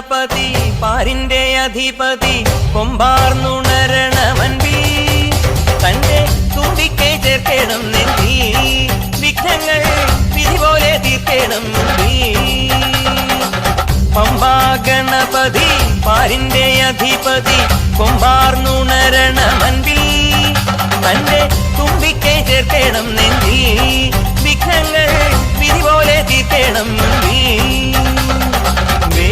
ഗണപതി പാരിന്റെ അധിപതി കൊമ്പാർന്നുണരണവൻ കൊമ്പാർന്നുണരണമൻപി തന്റെ തുമ്പിക്കെ ചേർക്കണം നെല്ലി വിഘ്നങ്ങൾ വിധി പോലെ തീർക്കണം പമ്പാ ഗണപതി പാരിന്റെ അധിപതി കൊമ്പാർന്നുണരണവൻ കൊമ്പാർന്നുണരണമൻപിൽ തന്റെ തുമ്പിക്കെ ചേർക്കണം നെല്ലി വിഘ്നങ്ങൾ വിധി പോലെ തീർക്കണം മുമ്പി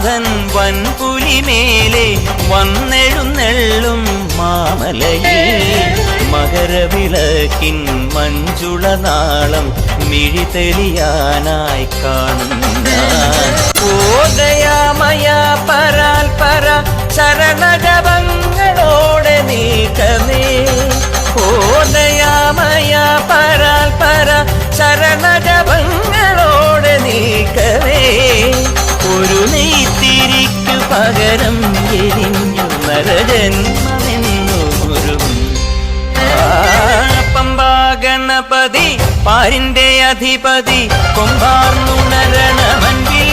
പന്തളനാഥൻ വൻപുലിമേലെ വന്നെഴുന്നെള്ളും മാമലയിൽ. മകരവിളക്കിൻ മഞ്ജുളനാളം മിഴി തെളിയാനായി കാണുന്ന ഓദയാമയ പരാൽ പര ശരണജപങ്ങളോടെ പകരം എരിഞ്ഞു നരജന്മമെന്നൊരു പമ്പാ ഗണപതി പാരിന്റെ അധിപതി കൊമ്പാർന്നുണരണമൻപിൽ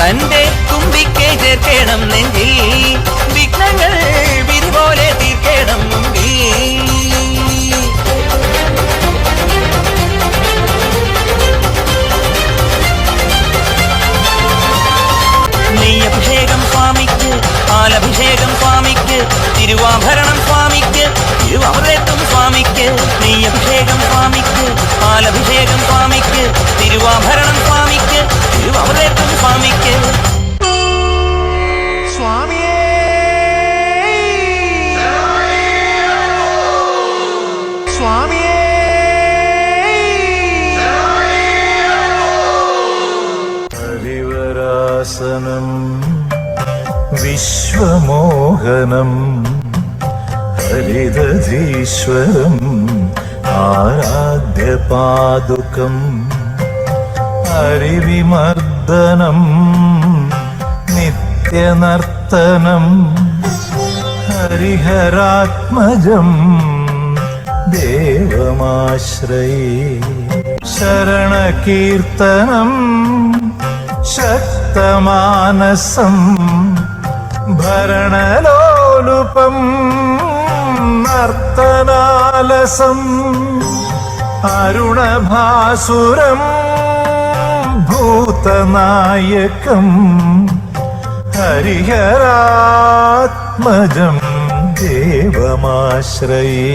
തന്റെ തുമ്പിക്കേ ചേർക്കണം നെഞ്ചിൽ. തിരുവാഭരണം സ്വാമിക്ക് തിരുവമൃതത്വം സ്വാമിക്ക് നെയ്യഭിഷേകം സ്വാമിക്ക് പാലഭിഷേകം സ്വാമിക്ക് തിരുവാഭരണം സ്വാമിക്ക് തിരുവമൃതത്വം സ്വാമിക്ക്. സ്വാമിയേ! സ്വാമിയേ! വിശ്വമോഹനം ഹരിതധീശ്വരം ആരാധ്യപാദുകം ഹരിവിമർദ്ദനം നിത്യനർത്തനം ഹരിഹരാത്മജം ദേവമാശ്രയേ ശരണകീർത്തനം ശക്തമാനസം ഭരണലോലുപം നർത്തനാലസം അരുണഭാസുരം ഭൂതനായകം ഹരിഹരാത്മജം ദേവമാശ്രയേ.